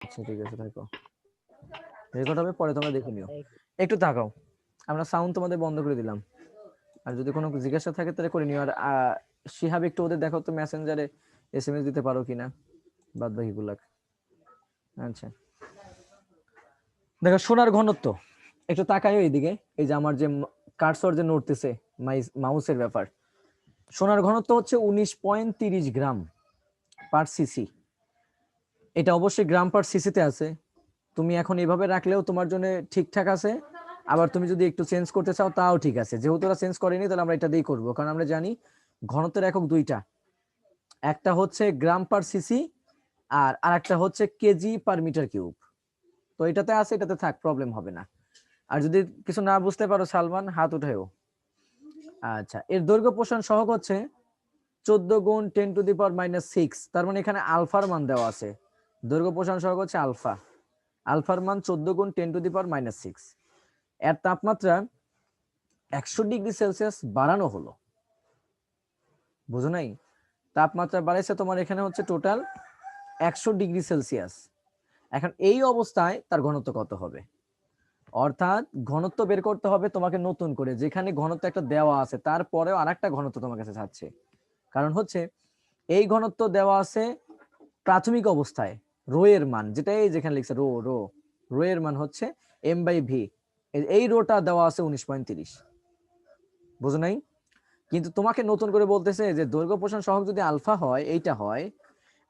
আচ্ছা ঠিক আছে, থাকো। রেকর্ড হবে, পরে তোমরা দেখে নিও। একটু তাকাও। আমরা সাউন্ড তোমাদের বন্ধ করে দিলাম। আর যদি কোনো জিজ্ঞাসা থাকে, তাহলে করে নিও। আর শিহাব একটু ওদের দেখো তো মেসেঞ্জারে এসএমএস দিতে পারো কিনা। বাদ বাকিগুলা আচ্ছা। দেখো, সোনার ঘনত্ব। একটু তাকাইও এইদিকে। এই যে আমার যে কার্সর যে নড়তেছে মাউসের ব্যাপার। সোনার ঘনত্ব হচ্ছে উনিশ পয়েন্ট তিরিশ গ্রাম পার সিসি এটা অবশ্যই গ্রাম পার সিসিতে আছে। তুমি এখন এভাবে রাখলেও তোমার জন্য ঠিকঠাক আছে। আবার তুমি যদি একটু চেঞ্জ করতে চাও, তাও ঠিক আছে। যেহেতু ওরা চেঞ্জ করেনি, তাহলে আমরা এটা দিয়েই করব। কারণ আমরা জানি ঘনত্বের একক দুইটা। একটা হচ্ছে গ্রাম পার সিসি আর আরেকটা হচ্ছে কেজি পার মিটার কিউব। তো এটাতে আছে, এটাতে থাক, প্রবলেম হবে না। আর যদি কিছু না বুঝতে পারো, সালমান, হাত উঠেও আচ্ছা এর দৈর্ঘ্য পোষণ সহগ হচ্ছে চোদ্দ গুণ ten to the power minus six. তার মানে এখানে আলফার মান দেওয়া আছে। দৈর্ঘ্য পোষণ সহগ হচ্ছে আলফা। আলফার মান চোদ্দ গুণ ten to the power minus six. এর তাপমাত্রা একশো ডিগ্রি সেলসিয়াস বাড়ানো হলো। বুঝো নাই? তাপমাত্রা বাড়াইছে তোমার এখানে হচ্ছে টোটাল একশো ডিগ্রি সেলসিয়াস। এখন এই অবস্থায় তার ঘনত্ব কত হবে? অর্থাৎ ঘনত্ব বের করতে হবে তোমাকে নতুন করে। যেখানে ঘনত্ব একটা দেওয়া আছে, তারপরেও আরেকটা ঘনত্ব তোমার কাছে চাচ্ছে কারণ হচ্ছে, এই ঘনত্ব দেওয়া আছে প্রাথমিক অবস্থায়। রো এর মান যেটা এই যেখানে লিখছে রো রো রো এর মান হচ্ছে এম বাই ভি এই রোটা দেওয়া আছে উনিশ পয়েন্ট তিরিশ বুঝো নাই? কিন্তু তোমাকে নতুন করে বলতেছে যে দৈর্ঘ্য পোষণ সহগ যদি আলফা হয়, এইটা হয়,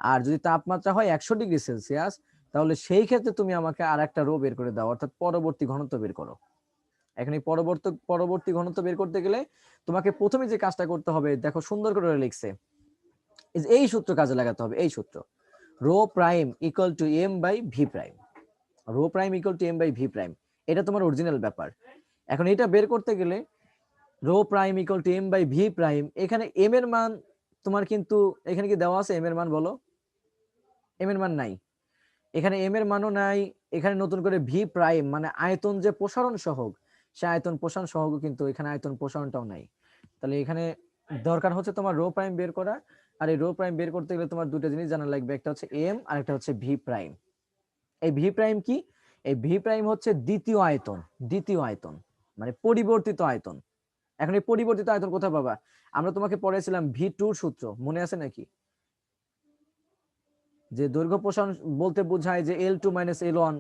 আর যদি তাপমাত্রা হয় একশো ডিগ্রি সেলসিয়াস, তাহলে সেই ক্ষেত্রে তুমি আমাকে আর একটা রো বের করে দাও, অর্থাৎ পরবর্তী ঘনত্ব বের করো। এখন এই পরবর্তী পরবর্তী ঘনত্ব বের করতে গেলে তোমাকে প্রথমে যে কাজটা করতে হবে, দেখো সুন্দর করে লিখছে এই সূত্র কাজে লাগাতে হবে, এই সূত্র। Rho prime equal to M by V prime. Rho prime equal to M by V prime. এটা তোমার অরিজিনাল ব্যাপার। এখন এটা বের করতে গেলে rho prime equal to M by V prime, এখানে এম এর মান তোমার কিন্তু, এখানে কি দেওয়া আছে এম এর মান বলো? এম এর মান নাই। এখানে এম এর মানও নাই, এখানে নতুন করে ভি প্রাইম মানে আয়তন যে প্রসারণ সহগ, সে আয়তন প্রসারণ সহগ কিন্তু এখানে আয়তন প্রসারণটাও নাই। তাহলে এখানে দরকার হচ্ছে তোমার রো প্রাইম বের করা আর এই রো প্রাইম বের করতে গেলে তোমার দুটো জিনিস জানা লাগবে, একটা হচ্ছে এম আর একটা হচ্ছে ভি প্রাইম এই ভি প্রাইম কি? এই ভি প্রাইম হচ্ছে দ্বিতীয় আয়তন দ্বিতীয় আয়তন মানে পরিবর্তিত আয়তন। এখন এই পরিবর্তিত আয়তন কোথায় পাবা? আমরা তোমাকে পড়েছিলাম ভি টুর সূত্র, মনে আছে নাকি? যে দৈর্ঘ্য পোষণ বলতে বোঝায় যে L two minus L one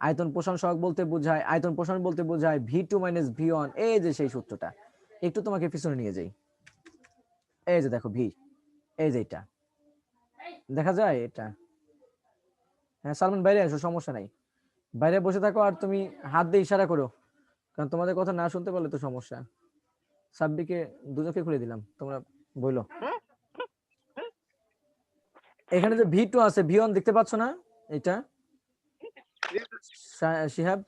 আয়তন পোষণ সহগ বলতে বোঝায়, আয়তন পোষণ বলতে বোঝায় V two minus V one এই যে সেই সূত্রটা। একটু তোমাকে পিছনে নিয়ে যাই। এই যে দেখো ভি এই যে এটা। দেখা যায় এটা। হ্যাঁ সালমান বাইরে আসো সমস্যা নাই। বাইরে বসে থাকো আর তুমি হাত দিয়ে ইশারা করো। কারণ তোমাদের কথা না শুনতে পারলে তো সমস্যা। সাব্বিকে দুজনকে খুলে দিলাম তোমরা বইলো এখানে যে ভি টু আছে ভি ওয়ান দেখতে পাচ্ছ না? এটা? শিহাব?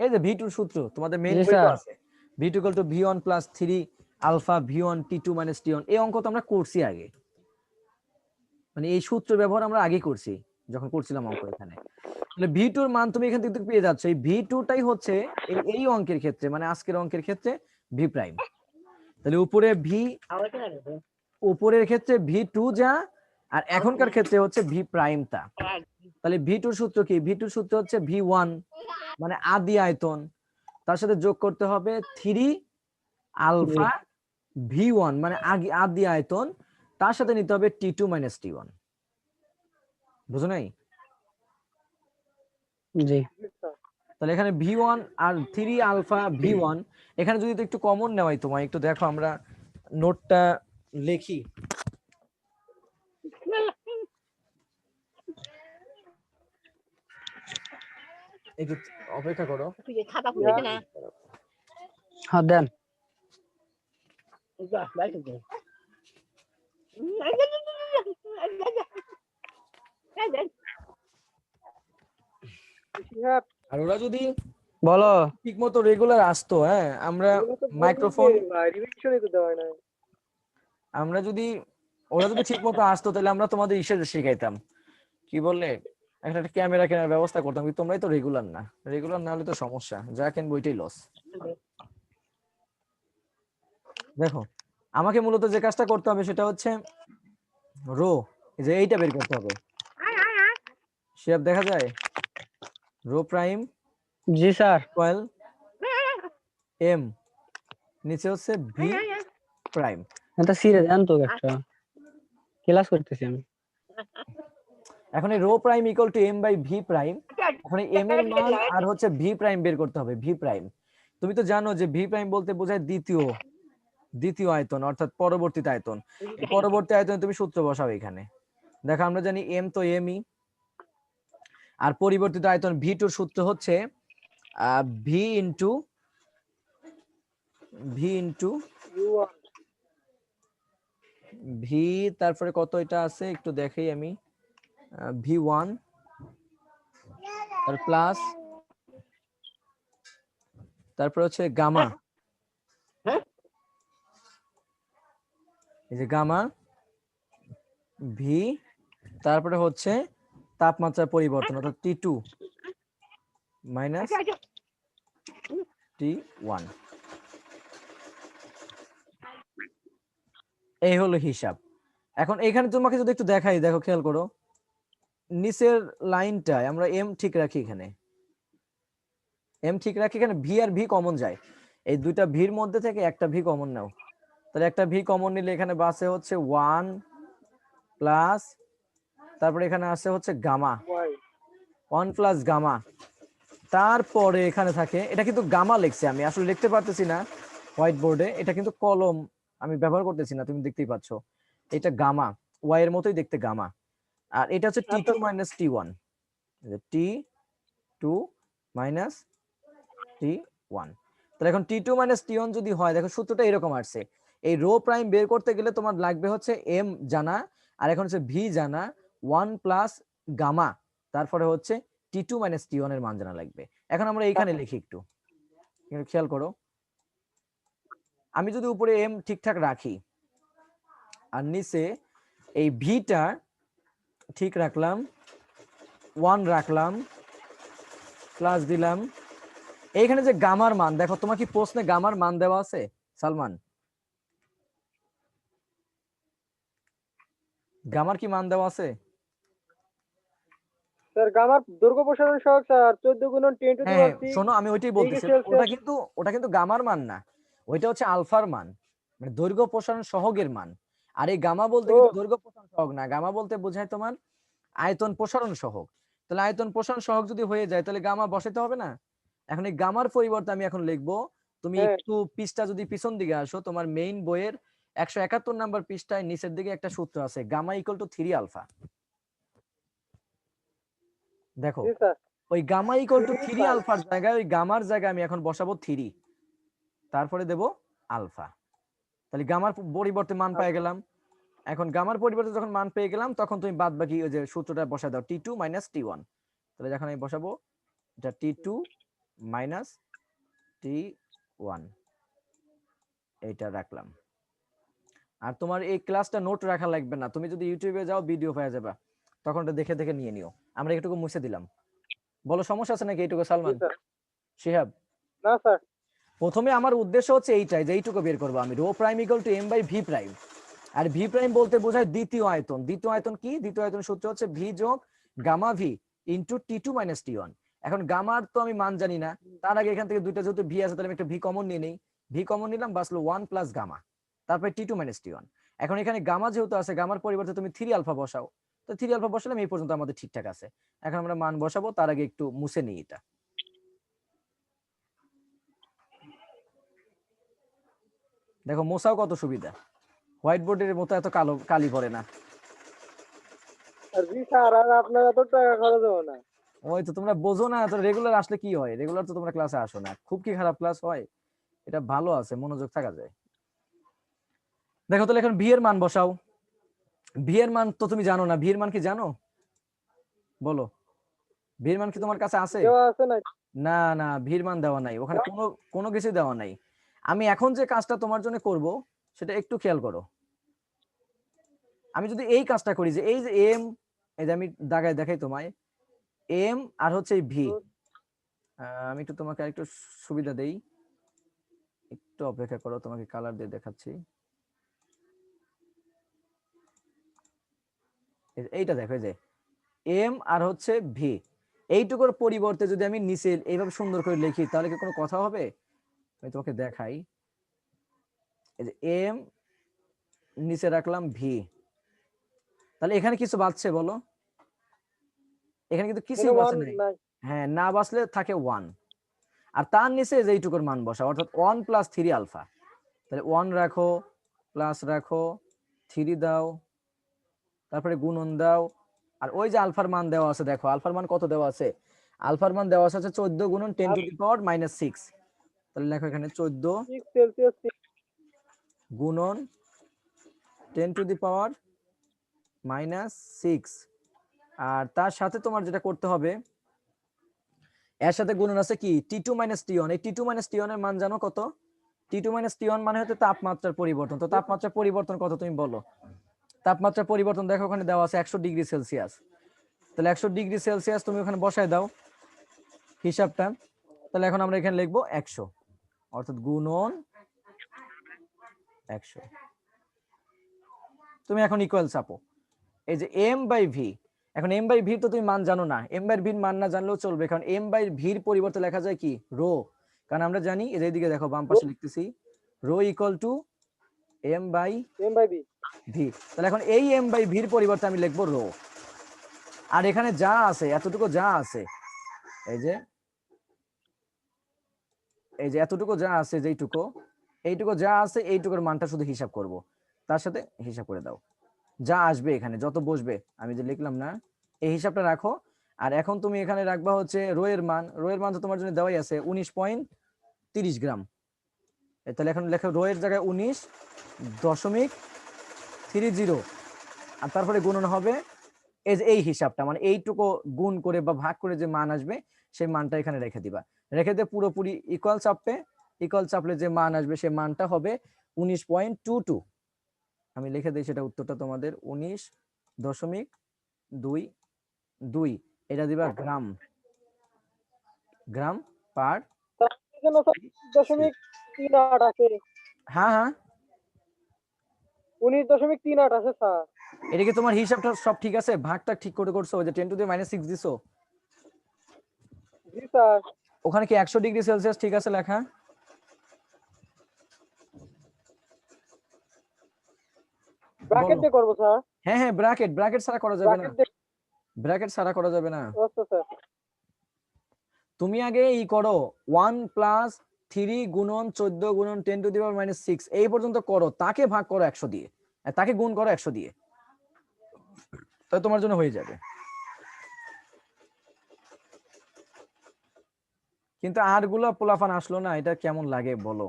এই যে ভি টুর সূত্র তোমাদের মেইন বইতে আছে। V two equal to V one plus three alpha, V one, T two minus T one, এই অঙ্ক তো আমরা করছি আগে। মানে এই সূত্র ব্যবহার আমরা আগে করছি, যখন করছিলাম অঙ্ক এখানে। তাহলে ভি টুর মান তুমি এখান থেকে পেয়ে যাচ্ছ, এই ভি টুটাই হচ্ছে এই অঙ্কের ক্ষেত্রে মানে আজকের অঙ্কের ক্ষেত্রে ভি প্রাইম। তাহলে উপরে ভি, উপরের ক্ষেত্রে ভি টু যা, আর এখনকার ক্ষেত্রে হচ্ছে ভি প্রাইম প্রাইমটা। তাহলে ভি টুর সূত্র কি? ভি টুর সূত্র হচ্ছে ভি ওয়ান মানে আদি আয়তন। তার সাথে যোগ করতে হবে থ্রি আলফা ভি ওয়ান মানে আগে আদি আয়তন তার সাথে নিতে হবে T two minus T one. বুঝো নাই? জি। তাহলে এখানে ভি ওয়ান আর থ্রি আলফা ভি ওয়ান এখানে যদি একটু কমন নেওয়াই তোমায় একটু দেখো আমরা নোটটা লিখি। একটু অপেক্ষা করো। তুই যে খাতা খুলেছে না। হ্যাঁ দেন। যা, বাইরে দে। আর ওরা যদি বলো। ঠিক মতো রেগুলার আসতো হ্যাঁ আমরা মাইক্রোফোন আমরা যদি ওরা যদি ঠিক মতো আসতো তাহলে আমরা তোমাদের ইসে শিখাইতাম। কি বললে? একটা একটা ক্যামেরা কেনার ব্যবস্থা করতাম কিন্তু তোমরাই তো রেগুলার না। রেগুলার না হলে তো সমস্যা যা কেন বইটাই লস দেখো আমাকে মূলত যে কাজটা করতে হবে সেটা হচ্ছে রো যে এইটা বের করতে হবে। শিহাব দেখা যায়? রো প্রাইম জি স্যার। ইকুয়াল এম নিচে হচ্ছে ভি প্রাইম। এটা সিরে দেন তো একটা। ক্লাস করতেছি আমি। এখন এই rho prime equal to M by V prime এখন এম এর মান আর হচ্ছে ভি প্রাইম বের করতে হবে ভি প্রাইম। তুমি তো জানো যে ভি প্রাইম বলতে বোঝায় দ্বিতীয়। দ্বিতীয় আয়তন অর্থাৎ পরবর্তী আয়তন। পরবর্তী আয়তনে তুমি সূত্র বসাও এখানে। দেখো আমরা জানি এম তো এমই আর পরিবর্তিত আয়তন ভি টুর সূত্র হচ্ছে V into V into V তারপরে কত এটা আছে? একটু দেখাই আমি। ভি ওয়ান আর প্লাস তারপরে হচ্ছে গামা। এই যে গামা ভি তারপরে হচ্ছে তাপমাত্রার পরিবর্তন অর্থাৎ T two minus T one এই হলো হিসাব। এখন এখানে তোমাকে যদি একটু দেখাই দেখো খেয়াল করো। নিচের লাইনটায় আমরা এম ঠিক রাখি এখানে। এম ঠিক রাখি এখানে ভি আর ভি কমন যায়। এই দুইটা ভির মধ্যে থেকে একটা ভি কমন নাও। তাহলে একটা ভি কমন নিলে এখানে বাসে হচ্ছে ওয়ান প্লাস তারপরে এখানে আসে হচ্ছে গামা ওয়ান প্লাস গামা তারপরে এখানে থাকে এটা কিন্তু গামা লিখছে আমি আসলে লিখতে পারতেছি না হোয়াইট বোর্ডে এটা কিন্তু কলম আমি ব্যবহার করতেছি না তুমি দেখতেই পাচ্ছ। এটা গামা ওয়াই এর মতোই দেখতে গামা আর এটা হচ্ছে T two minus T one T two minus T one তাহলে এখন T two minus T one যদি হয় দেখো সূত্রটা এরকম আসছে। এই রো প্রাইম বের করতে গেলে তোমার লাগবে হচ্ছে এম জানা আর এখন হচ্ছে ভি জানা ওয়ান প্লাস গামা তারপরে হচ্ছে টি টু মাইনাস টি ওয়ানের মান জানা লাগবে। এখন আমরা এইখানে লিখি একটু। একটু খেয়াল করো। আমি যদি উপরে এম ঠিকঠাক রাখি আর নিচে এই ভিটা ঠিক রাখলাম ওয়ান রাখলাম প্লাস দিলাম এইখানে যে গামার মান দেখো তোমার কি প্রশ্নে গামার মান দেওয়া আছে? সালমান? গামার কি মান দেওয়া আছে? স্যার গামার দৈর্ঘ্য প্রসারণ সহগ স্যার চোদ্দ গুণ টেন টু দি হ্যাঁ পাওয়ার শোনো আমি ওইটাই বলতেছি। ওটা কিন্তু ওটা কিন্তু গামার মান না। ওইটা হচ্ছে আলফার মান। মানে দৈর্ঘ্য প্রসারণ সহগের মান। আর এই গামা বলতে কিন্তু। দৈর্ঘ্য প্রসারণ সহগ না। গামা বলতে বোঝায় তোমার আয়তন প্রসারণ সহগ। তাহলে আয়তন প্রসারণ সহগ যদি হয়ে যায় তাহলে গামা বসাতে হবে না? এখন এই গামার পরিবর্তে আমি এখন লিখব তুমি হ্যাঁ। একটু পৃষ্ঠা যদি পিছন দিকে আসো তোমার মেইন বইয়ের একশো একাত্তর নাম্বার পৃষ্ঠায় নিচের দিকে একটা সূত্র আছে gamma equal to three alpha দেখো ওই গামা ইকুয়াল টু থ্রি আলফার জায়গায় ওই গামার জায়গায় আমি এখন বসাবো থ্রি তারপরে দেব আলফা তাহলে গামার পরিবর্তে মান পেয়ে গেলাম। এখন গামার পরিবর্তে যখন মান পেয়ে গেলাম তখন তুমি বাদ বাকি ওই যে সূত্রটা বসা দাও T two minus T one তাহলে যখন আমি বসাবো এটা T two minus T one এইটা রাখলাম। আর তোমার এই ক্লাসটা নোট রাখা লাগবে না। তুমি যদি ইউটিউবে যাও ভিডিও পেয়ে যাবে। তখন দেখে দেখে নিয়ে নিও। আমরা একটুকু মুছে দিলাম। বলো সমস্যা আছে নাকি এইটুকু সালমান? শিহাব? না স্যার। প্রথমে আমার উদ্দেশ্য হচ্ছে এইটাই যে এইটুকু বের করব আমি। Rho prime equal to M by V prime R V prime বলতে বোঝায় দ্বিতীয় আয়তন। দ্বিতীয় আয়তন কি? দ্বিতীয় আয়তন সূত্র হচ্ছে ভি যোগ gamma V into T two minus T one এখন গামার তো আমি মান জানি না। তার আগে এখান থেকে দুইটা যেহেতু ভি আছে তাহলে আমি একটা ভি কমন নিয়ে নেই। ভি কমন নিলাম বাসলো ওয়ান প্লাস গামা তারপরে T two minus T one এখন এখানে গামা যেহেতু আছে গামার পরিবর্তে তুমি থ্রি আলফা বসাও। তো থ্রি আলফা বসালাম এই পর্যন্ত আমাদের ঠিকঠাক আছে। এখন আমরা মান বসাবো তার আগে একটু মুছে নিই এটা। দেখো মোসাও কত সুবিধা। হোয়াইট বোর্ডের মতো এত কালো কালি পড়ে না। ওই তো তোমরা বোঝো না তো রেগুলার আসলে কি হয়? রেগুলার তো তোমরা ক্লাসে আসো না। খুব কি খারাপ ক্লাস হয়? এটা ভালো আছে মনোযোগ থাকা যায়। দেখো তাহলে এখন ভি এর মান বসাও। ভি এর মান তো তুমি জানো না। ভি এর মান কি জানো? বলো। ভি এর মান কি তোমার কাছে আছে? না না ভিড় মান দেওয়া নাই। ওখানে কোনো কোনো কিছু দেওয়া নাই। আমি এখন যে কাজটা তোমার জন্য করব সেটা একটু খেয়াল করো। আমি যদি এই কাজটা করি যে এই যে এম এই যে আমি দাগায় দেখাই তোমায়। এম আর হচ্ছে এই ভি আমি একটু তোমাকে আরেকটু সুবিধা দেই। একটু অপেক্ষা করো তোমাকে কালার দিয়ে দেখাচ্ছি এই যে এইটা দেখো যে এম আর হচ্ছে ভি এইটুকুর পরিবর্তে যদি আমি নিচে এইভাবে সুন্দর করে লিখি তাহলে কি কোনো কথা হবে? আমি তোমাকে দেখাই। এই যে এম নিচে রাখলাম ভি তাহলে এখানে কিছু বাঁচছে বলো? এখানে কিন্তু এখানে বাঁচে নাই। হ্যাঁ না বাঁচলে থাকে ওয়ান আর তার নিচে যে এইটুকুর মান বসা অর্থাৎ ওয়ান প্লাস থ্রি আলফা তাহলে ওয়ান রাখো প্লাস রাখো থ্রি দাও তারপরে গুণন দাও। আর ওই যে আলফার মান দেওয়া আছে দেখো আলফার মান কত দেওয়া আছে? আলফার মান দেওয়া আছে চোদ্দ গুণন ten to the power minus six তাহলে লেখো এখানে চোদ্দ গুণন ten to the power minus six আর তার সাথে তোমার যেটা করতে হবে এর সাথে গুণন আছে কি? T two minus T one এই টি টু মাইনাস টি এর মান জানো কত? T two minus T one মানে হচ্ছে তাপমাত্রার পরিবর্তন। তো তাপমাত্রার পরিবর্তন কত তুমি বলো? তাপমাত্রার পরিবর্তন দেখো, ওখানে দেওয়া আছে একশো ডিগ্রি সেলসিয়াস। তাহলে একশো ডিগ্রি সেলসিয়াস তুমি ওখানে বসায় দাও হিসাবটা। তাহলে এখন আমরা এখানে লিখব একশো, অর্থাৎ গুণন একশো। তুমি এখন ইকুয়াল চাপো এই যে এম বাই ভি এখন এম বাই ভির তো তুমি মান জানো না। এম বাই ভির মান না জানলেও চলবে, কারণ এম বাই ভির পরিবর্তে লেখা যায় কি? রো। কারণ আমরা জানি যে এইদিকে দেখো, বাম পাশে লিখতেছি, rho equal to M by M by B V তাহলে এখন এই এম বাই ভির পরিবর্তে আমি লিখব রো। আর এখানে যা আছে এতটুকু যা আছে এই যে এই যে এতটুকু যা আছে যেইটুকু এইটুকু যা আছে এইটুকুর মানটা শুধু হিসাব করব। তার সাথে হিসাব করে দাও। যা আসবে এখানে যত বসবে আমি যে লিখলাম না এই হিসাবটা রাখো। আর এখন তুমি এখানে রাখবা হচ্ছে রোয়ের মান। রোয়ের মান তো তোমার জন্য দেওয়াই আছে উনিশ পয়েন্ট তিরিশ গ্রাম। তাহলে এখন লেখো রোয়ের জায়গায় উনিশ দশমিক থ্রি জিরো। আর তারপরে গুণন হবে এই যে এই হিসাবটা মানে এইটুকু গুণ করে বা ভাগ করে যে মান আসবে সেই মানটা এখানে রেখে দিবা। রেখে দিয়ে পুরোপুরি ইকুয়াল চাপবে ইকুয়াল চাপলে যে মান আসবে সেই মানটা হবে উনিশ পয়েন্ট টু টু আমি লিখে দিই সেটা উত্তরটা তোমাদের উনিশ দশমিক দুই দুই। এটা দিবা গ্রাম। গ্রাম পার দশমিক তিন আট আছে। হ্যাঁ হ্যাঁ। উনিশ দশমিক তিন আট আছে স্যার। এটা কি তোমার হিসাবটা সব ঠিক আছে? ভাগটা ঠিক করে করছ যে ten to the minus six দিছো? জি স্যার। ওখানে কি একশো ডিগ্রি সেলসিয়াস ঠিক আছে লেখা? ব্র্যাকেট দিয়ে করব স্যার। হ্যাঁ হ্যাঁ ব্র্যাকেট ব্র্যাকেট ছাড়া করা যাবে না। ব্র্যাকেট ছাড়া করা যাবে না। আচ্ছা স্যার। তুমি আগে ই করো ওয়ান প্লাস থ্রি গুণন চোদ্দ গুণন ten to the power minus six এই পর্যন্ত করো, তাকে ভাগ করো একশো দিয়ে তাকে গুণ করো একশো দিয়ে। তাহলে তোমার জন্য হয়ে যাবে। কিন্তু আরগুলো পোলাফান আসলো না, এটা কেমন লাগে বলো?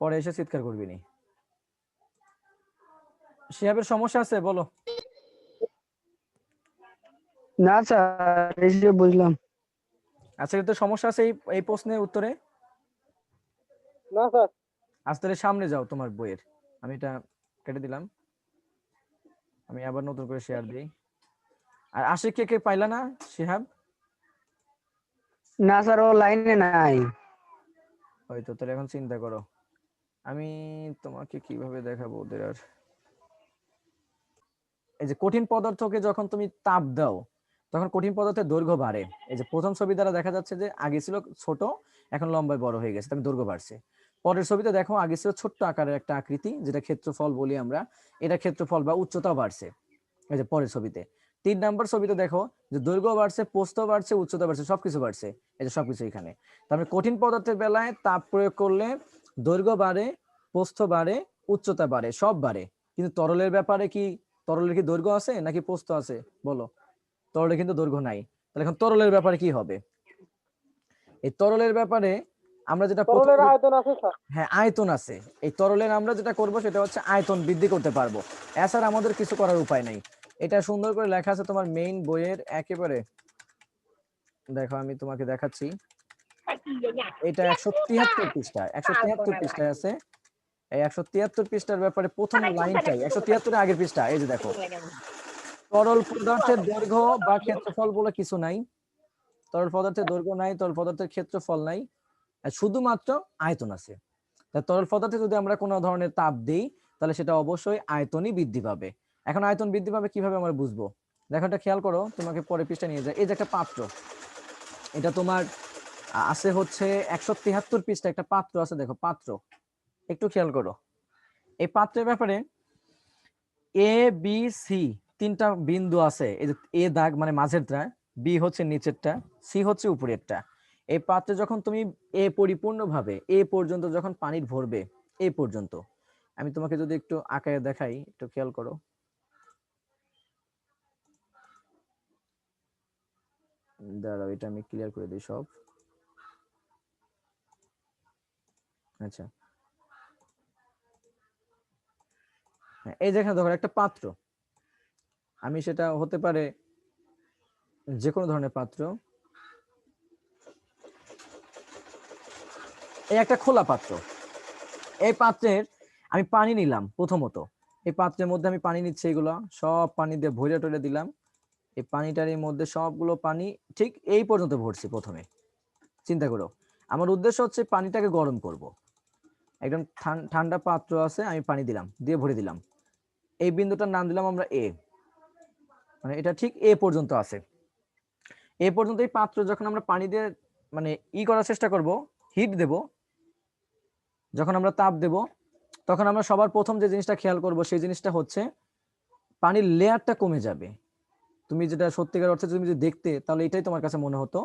পরে এসে চিৎকার করবি নি। শিহাবের সমস্যা আছে, বলো। না স্যার এই যে বুঝলাম। আচ্ছা তো সমস্যা আছে এই এই প্রশ্নের উত্তরে? না স্যার। আজ তাহলে সামনে যাও তোমার বইয়ের। আমি এটা কেটে দিলাম। আমি আবার নতুন করে শেয়ার দিই। আর আশিক কে কে পাইলা না শিহাব? না স্যার ও লাইনে নাই। হয়তো তাহলে এখন চিন্তা করো। আমি তোমাকে কীভাবে দেখাবো ওদের আর? এই যে কঠিন পদার্থকে যখন তুমি তাপ দাও তখন কঠিন পদার্থের দৈর্ঘ্য বাড়ে। এই যে প্রথম ছবি দ্বারা দেখা যাচ্ছে যে আগে ছিল ছোট, এখন লম্বায় বড় হয়ে গেছে, তবে দৈর্ঘ্য বাড়ছে। পরের ছবিতে দেখো আগে ছিল ছোট্ট আকারের একটা আকৃতি, যেটা ক্ষেত্রফল বলি আমরা, এটা ক্ষেত্রফল বা উচ্চতাও বাড়ছে। এই যে পরের ছবিতে। তিন নম্বর ছবিতে দেখো যে দৈর্ঘ্য বাড়ছে পোস্ত বাড়ছে, উচ্চতা বাড়ছে, সবকিছু বাড়ছে। এই যে সবকিছু এখানে। তারপরে কঠিন পদার্থের বেলায় তাপ প্রয়োগ করলে দৈর্ঘ্য বাড়ে, প্রস্থ বাড়ে, উচ্চতা বাড়ে, সব বাড়ে। কিন্তু তরলের ব্যাপারে কি, তরলের কি দৈর্ঘ্য আছে নাকি প্রস্থ আছে? বলো। তরলে কিন্তু দৈর্ঘ্য নাই। তাহলে এখন তরলের ব্যাপারে কি হবে? এই তরলের ব্যাপারে আমরা যেটা তরলের আয়তন আছে স্যার। হ্যাঁ আয়তন আছে। এই তরলের আমরা যেটা করব সেটা হচ্ছে আয়তন বৃদ্ধি করতে পারব। এছাড়া আমাদের কিছু করার উপায় নাই। এটা সুন্দর করে লেখা আছে তোমার মেইন বইয়ের একেবারে দেখো আমি তোমাকে দেখাচ্ছি। এটা একশো তিয়াত্তর পৃষ্ঠা একশো তিয়াত্তর পৃষ্ঠায় আছে। এই একশো তিয়াত্তর পৃষ্ঠার ব্যাপারে প্রথম লাইনটাই একশো তিয়াত্তরের আগের পৃষ্ঠা এই যে দেখো। তরল পদার্থের দৈর্ঘ্য বা ক্ষেত্রফল বলে কিছু নাই। তরল পদার্থের দৈর্ঘ্য নাই, তরল পদার্থের ক্ষেত্রফল নাই শুধুমাত্র আয়তন আছে। তরল পদার্থে যদি আমরা কোনো ধরনের তাপ দিই, তাহলে সেটা অবশ্যই আয়তনই বৃদ্ধি পাবে। এখন আয়তন বৃদ্ধি পাবে কীভাবে আমরা বুঝব? দেখো এটা খেয়াল করো, তোমাকে পরে পৃষ্ঠা নিয়ে যায় এই যে একটা পাত্র, এটা তোমার আছে হচ্ছে একশো তিয়াত্তর পৃষ্ঠা একটা পাত্র আছে, দেখো, পাত্র। একটু খেয়াল করো। এই পাত্রের ব্যাপারে এ বি সি তিনটা বিন্দু আছে এই যে এ দাগ মানে মাঝেরটা বি হচ্ছে নিচেরটা সি হচ্ছে উপরেরটা। এই পাত্রে যখন তুমি এ পরিপূর্ণভাবে এ পর্যন্ত যখন পানির ভরবে এ পর্যন্ত। আমি তোমাকে যদি একটু আঁকায় দেখাই একটু খেয়াল করো। দাঁড়াও এটা আমি ক্লিয়ার করে দিই সব। আচ্ছা। হ্যাঁ, এই যেখানে দেখো একটা পাত্র। আমি সেটা হতে পারে যে কোনো ধরনের পাত্র। এই একটা খোলা পাত্র। এই পাত্রের আমি পানি নিলাম প্রথমত। এই পাত্রের মধ্যে আমি পানি নিচ্ছি এগুলো। সব পানি দিয়ে ভরে টরে দিলাম। এই পানিটার এর মধ্যে সবগুলো পানি ঠিক এই পর্যন্ত ভরছি প্রথমে। চিন্তা করো। আমার উদ্দেশ্য হচ্ছে পানিটাকে গরম করব। একদম ঠান- ঠান্ডা পাত্র আছে, আমি পানি দিলাম, দিয়ে ভরে দিলাম। এই বিন্দুটার নাম দিলাম আমরা এ মানে এটা ঠিক এ পর্যন্ত আছে। এ পর্যন্ত এই পাত্র যখন আমরা পানি দিয়ে মানে ই করার চেষ্টা করব হিট দেব যখন আমরা তাপ দেব তখন আমরা সবার প্রথম যে জিনিসটা খেয়াল করব সেই জিনিসটা হচ্ছে পানির লেয়ারটা কমে যাবে। তুমি যেটা সত্যিকার অর্থে তুমি যদি দেখতে তাহলে এটাই তোমার কাছে মনে হতো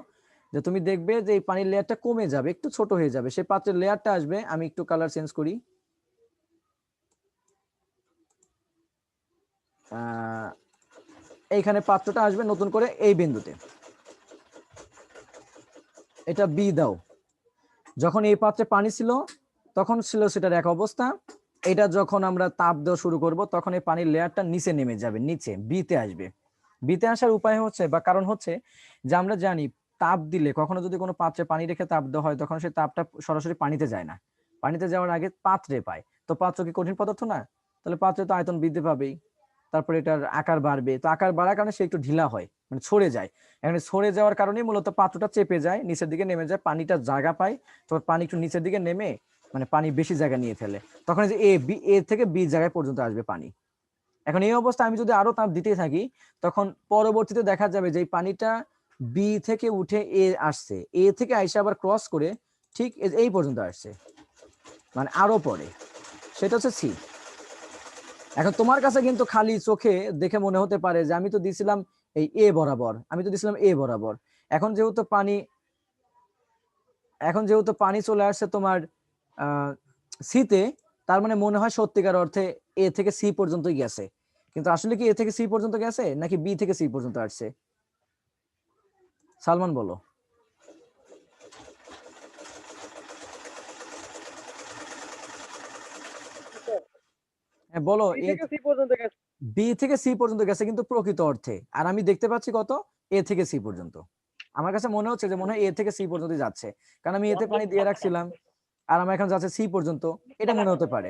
যে তুমি দেখবে যে এই পানির লেয়ারটা কমে যাবে একটু ছোট হয়ে যাবে। সেই পাত্রের লেয়ারটা আসবে আমি একটু কালার চেঞ্জ করি। আহ, এইখানে পাত্রটা আসবে নতুন করে এই বিন্দুতে। এটা বি দাও। যখন এই পাত্রে পানি ছিল, তখন ছিল সেটার এক অবস্থা। এটা যখন আমরা তাপ দেওয়া শুরু করব, তখন এই পানির লেয়ারটা নিচে নেমে যাবে, নিচে বিতে আসবে। বিতে আসার উপায় হচ্ছে বা কারণ হচ্ছে যে আমরা জানি তাপ দিলে কখনো যদি কোনো পাত্রে পানি রেখে তাপ দেওয়া হয়, তখন সেই তাপটা সরাসরি পানিতে যায় না। পানিতে যাওয়ার আগে পাত্রে পায়। তো পাত্র কি কঠিন পদার্থ না? তাহলে পাত্রে তো আয়তন বৃদ্ধি পাবেই। তারপরে এটার আকার বাড়বে। তো আকার বাড়ার কারণে সে একটু ঢিলা হয় মানে ছড়ে যায়। এখানে ছড়ে যাওয়ার কারণেই মূলত পাত্রটা চেপে যায়, নিচের দিকে নেমে যায়, পানিটা জায়গা পায়। তখন পানি একটু নিচের দিকে নেমে মানে পানি বেশি জায়গা নিয়ে ফেলে। তখন যে এ বি এ থেকে বি জায়গায় পর্যন্ত আসবে পানি। এখন এই অবস্থা আমি যদি আরও তাপ দিতে থাকি, তখন পরবর্তীতে দেখা যাবে যে পানিটা বি থেকে উঠে এ আসছে। এ থেকে আইসে আবার ক্রস করে ঠিক এই পর্যন্ত আসছে। মানে আরও পরে। সেটা হচ্ছে সি এখন তোমার কাছে কিন্তু খালি চোখে দেখে মনে হতে পারে যে আমি তো দিছিলাম এই এ বরাবর, আমি তো দিছিলাম এ বরাবর। এখন যেহেতু পানি, এখন যেহেতু পানি চলে আসছে তোমার সিতে, তার মানে মনে হয় সত্যিকার অর্থে এ থেকে সি পর্যন্ত গেছে। কিন্তু আসলে কি এ থেকে সি পর্যন্ত গেছে নাকি বি থেকে সি পর্যন্ত আসছে? সালমান বলো। বলো বি থেকে সি পর্যন্ত গেছে। কিন্তু প্রকৃত অর্থে। আর আমি দেখতে পাচ্ছি কত? এ থেকে সি পর্যন্ত। আমার কাছে মনে হচ্ছে যে মনে হয় এ থেকে সি পর্যন্ত যাচ্ছে। কারণ আমি এতে পানি দিয়ে রাখছিলাম আর আমার এখন যাচ্ছে সি পর্যন্ত এটা মনে হতে পারে।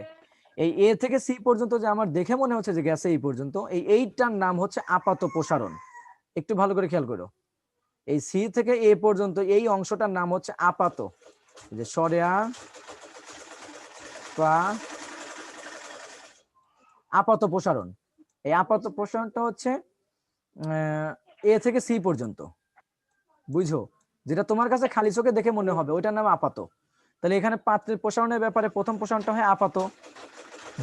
এই এ থেকে সি পর্যন্ত যে আমার দেখে মনে হচ্ছে যে গেছে এই পর্যন্ত এই এইটার নাম হচ্ছে আপাত প্রসারণ। একটু ভালো করে খেয়াল করো। এই সি থেকে এ পর্যন্ত এই অংশটার নাম হচ্ছে আপাত। যে সরেয়া পা আপাত প্রসারণ। এই আপাত প্রসারণটা হচ্ছে এ থেকে সি পর্যন্ত। বুঝো যেটা তোমার কাছে খালি চোখে দেখে মনে হবে ওইটার নাম আপাত। তাহলে এখানে পাত্রের প্রসারণের ব্যাপারে প্রথম প্রসারণটা হয় আপাত।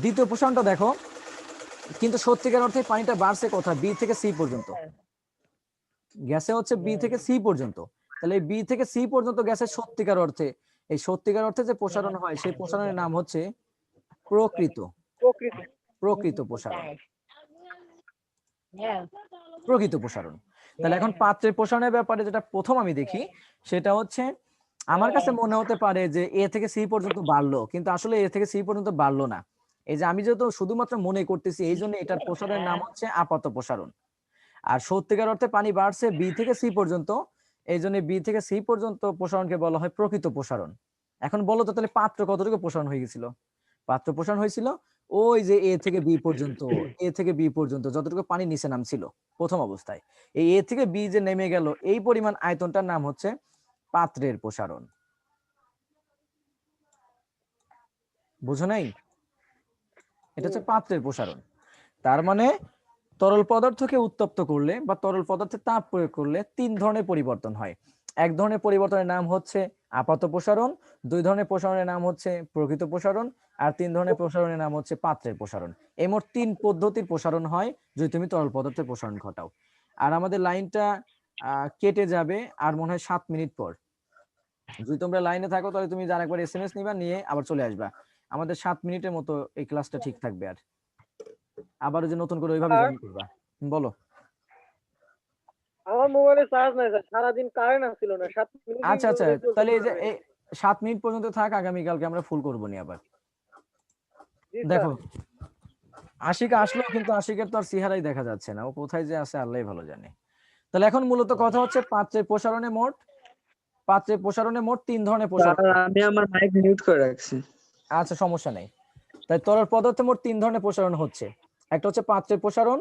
দ্বিতীয় প্রসারণটা দেখো কিন্তু সত্যিকার অর্থে পানিটা বাড়ছে কোথা বি থেকে সি পর্যন্ত। গ্যাসে হচ্ছে বি থেকে সি পর্যন্ত। তাহলে এই বি থেকে সি পর্যন্ত গ্যাসের সত্যিকার অর্থে এই সত্যিকার অর্থে যে প্রসারণ হয় সেই প্রসারণের নাম হচ্ছে প্রকৃত। প্রকৃতি। প্রকৃত প্রসারণ। প্রকৃত প্রসারণ। তাহলে এখন পাত্রের প্রসারণের ব্যাপারে যেটা প্রথম আমি দেখি সেটা হচ্ছে আমার কাছে মনে হতে পারে যে এ থেকে সি পর্যন্ত বাড়লো কিন্তু আসলে এ থেকে সি পর্যন্ত বাড়লো না। এই যে আমি যেহেতু শুধুমাত্র মনে করতেছি এই জন্য এটার প্রসারণের নাম হচ্ছে আপাত প্রসারণ। আর সত্যিকার অর্থে পানি বাড়ছে বি থেকে সি পর্যন্ত এই জন্য বি থেকে সি পর্যন্ত প্রসারণকে বলা হয় প্রকৃত প্রসারণ। এখন বলো তো তাহলে পাত্র কতটুকু প্রসারণ হয়ে গেছিল? পাত্র প্রসারণ হয়েছিল ওই যে এ থেকে বি পর্যন্ত এ থেকে বি পর্যন্ত যতটুকু পানি নিচে নামছিল প্রথম অবস্থায়। এই এ থেকে বি যে নেমে গেল এই পরিমাণ আয়তনটার নাম হচ্ছে পাত্রের প্রসারণ। বুঝো নাই? এটা হচ্ছে পাত্রের প্রসারণ। তার মানে তরল পদার্থকে উত্তপ্ত করলে বা তরল পদার্থে তাপ প্রয়োগ করলে তিন ধরনের পরিবর্তন হয়। এক ধরনের পরিবর্তনের নাম হচ্ছে আপাত প্রসারণ দুই ধরনের প্রসারণের নাম হচ্ছে প্রকৃত প্রসারণ আর তিন ধরনের প্রসারণের নাম হচ্ছে পাত্রের প্রসারণ। এই মোট তিন পদ্ধতির প্রসারণ হয় যদি তুমি তরল পদার্থের প্রসারণ ঘটাও। আর আমাদের লাইনটা কেটে যাবে আর মনে হয় সাত মিনিট পর। যদি তোমরা লাইনে থাকো তাহলে তুমি যার একবার এস এম এস নিবা নিয়ে আবার চলে আসবা। আমাদের সাত মিনিটের মতো এই ক্লাসটা ঠিক থাকবে আর। আবার যে নতুন করে ওইভাবে জয়েন করবা। বলো। আমার মোবাইলে চার্জ নাই স্যার সারাদিন কারেন্ট আসছিল না সাত মিনিট আচ্ছা আচ্ছা তাহলে এই যে সাত মিনিট পর্যন্ত থাক আগামীকালকে আমরা ফুল করব নি আবার। দেখো আশিক আসলো কিন্তু আশিকের তো আর চেহারাই দেখা যাচ্ছে না ও কোথায় যে আছে আল্লাহ ভালো জানে। তাহলে এখন মূলত কথা হচ্ছে পাত্রের প্রসারণে মোট পাত্রের প্রসারণে মোট তিন ধরনের প্রসারণ। আমি আমার মাইক মিউট করে রাখছি। আচ্ছা সমস্যা নেই। তাই তরল পদার্থে মোট তিন ধরনের প্রসারণ হচ্ছে। একটা হচ্ছে পাত্রের প্রসারণ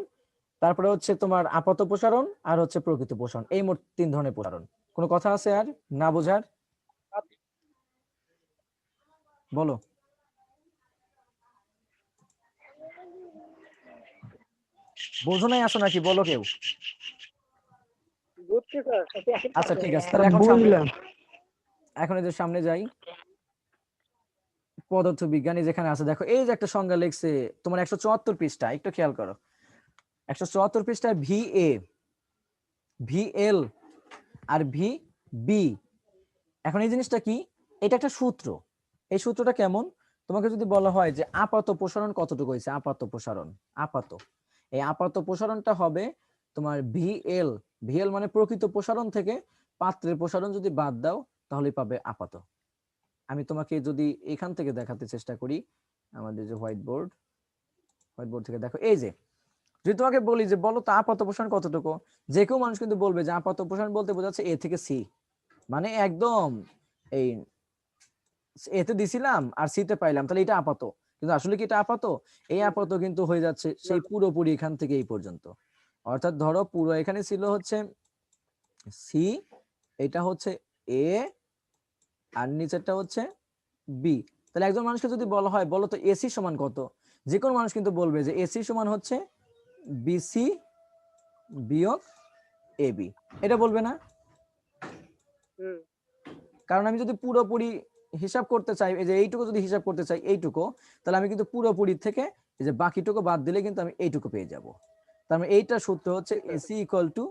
তারপরে হচ্ছে তোমার আপাত প্রসারণ আর হচ্ছে প্রকৃত প্রসারণ এই মোট তিন ধরনের প্রসারণ কোনো কথা আছে আর? না বোঝার? বলো। বোঝো নাই আসো নাকি বলো কেউ। আচ্ছা ঠিক আছে তাহলে এখন সামনে- এখন এদের সামনে যাই। পদার্থ বিজ্ঞানী যেখানে আছে দেখো এই যে একটা সংজ্ঞা লিখছে তোমার একশো চুয়াত্তর পৃষ্ঠা একটু খেয়াল করো। একশো চুয়াত্তর পৃষ্ঠায় ভি এ, ভি এল আর ভি বি। এখন এই জিনিসটা কি? এটা একটা সূত্র। এই সূত্রটা কেমন? তোমাকে যদি বলা হয় যে আপাত প্রসারণ কতটুকু হয়েছে? আপাত প্রসারণ, আপাত। এই আপাত প্রসারণটা হবে তোমার ভি এল। ভি এল মানে প্রকৃত প্রসারণ থেকে পাত্রের প্রসারণ যদি বাদ দাও তাহলে পাবে আপাত। আমি তোমাকে যদি এখান থেকে দেখাতে চেষ্টা করি, আমাদের যে হোয়াইট বোর্ড হোয়াইট বোর্ড থেকে দেখো, এই যে যদি তোমাকে বলি যে বলো তো আপাত প্রসারণ কতটুকু? যে কেউ মানুষ কিন্তু বলবে যে আপাত প্রসারণ বলতে বোঝাচ্ছে এ থেকে সি মানে একদম এই এতে দিছিলাম আর সিতে পাইলাম তাহলে এটা আপাত। কিন্তু আসলে কি এটা আপাত? এই আপাত কিন্তু হয়ে যাচ্ছে সেই পুরোপুরি এখান থেকে এই পর্যন্ত। অর্থাৎ ধরো পুরো এখানে ছিল হচ্ছে সি এটা হচ্ছে এ আর নিচেরটা হচ্ছে বি তাহলে একজন মানুষকে যদি বলা হয় বলো তো এসি সমান কত? যে কোনো মানুষ কিন্তু বলবে যে এসি সমান হচ্ছে বিসি বিয়োগ এবি এটা বলবে না? কারণ আমি যদি পুরোপুরি হিসাব করতে চাই এই যে এইটুকু যদি হিসাব করতে চাই এইটুকু তাহলে আমি কিন্তু পুরোপুরি থেকে এই যে বাকিটুকু বাদ দিলে কিন্তু আমি এইটুকু পেয়ে যাব। তার মানে এইটা সূত্র হচ্ছে AC equal to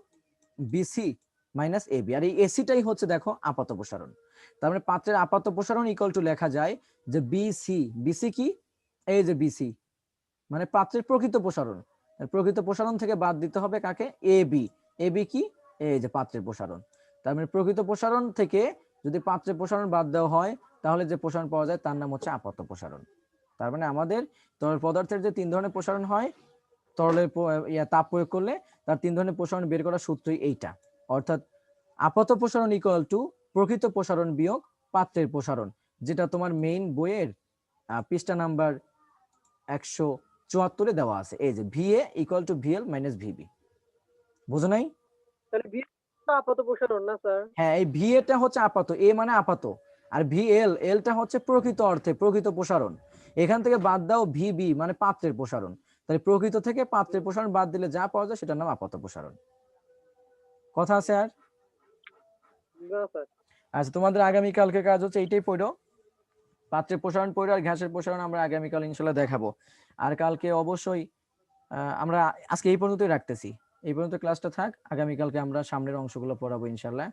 BC minus AB আর এই এসিটাই হচ্ছে দেখো আপাত প্রসারণ তার মানে পাত্রের আপাত প্রসারণ ইকুয়াল টু লেখা যায় যে বিসি বিসি কি? এই যে বিসি মানে পাত্রের প্রকৃত প্রসারণ প্রকৃত প্রসারণ থেকে বাদ দিতে হবে কাকে? এ বি এ বি কি? এই যে পাত্রের প্রসারণ। তার মানে প্রকৃত প্রসারণ থেকে যদি পাত্রের প্রসারণ বাদ দেওয়া হয়, তাহলে যে প্রসারণ পাওয়া যায়, তার নাম হচ্ছে আপাত প্রসারণ। তার মানে আমাদের তরল পদার্থের যে তিন ধরনের প্রসারণ হয়, তরলের তাপ প্রয়োগ করলে তার তিন ধরনের প্রসারণ বের করার সূত্রই এইটা। অর্থাৎ আপাত প্রসারণ ইকুয়াল টু প্রকৃত প্রসারণ বিয়োগ পাত্রের প্রসারণ, যেটা তোমার মেইন বইয়ের পৃষ্ঠা নাম্বার একশো চুয়াত্তরে দেওয়া আছে। এই যে VA equal to VL minus VB বুঝো নাই? তাহলে প্রসারণ না স্যার। হ্যাঁ এই ভি এটা হচ্ছে আপাত এ মানে আপাত আর ভি এল এলটা হচ্ছে প্রকৃত অর্থে প্রকৃত প্রসারণ। এখান থেকে বাদ দাও ভি বি মানে পাত্রের প্রসারণ। তাহলে প্রকৃত থেকে পাত্রের প্রসারণ বাদ দিলে যা পাওয়া যায় সেটার নাম আপাত প্রসারণ। কথা আছে আর? আচ্ছা তোমাদের আগামী কালকে কাজ হচ্ছে এইটাই পড়ো। পাত্রের প্রসারণ পড়ো আর ঘাসের প্রসারণ আমরা আগামীকাল ইনশাল্লাহ দেখাবো। আর কালকে অবশ্যই আমরা আজকে এই পর্যন্তই রাখতেছি। এই পর্যন্ত ক্লাসটা থাক, আগামীকালকে আমরা সামনের অংশগুলো পড়াবো ইনশাল্লাহ।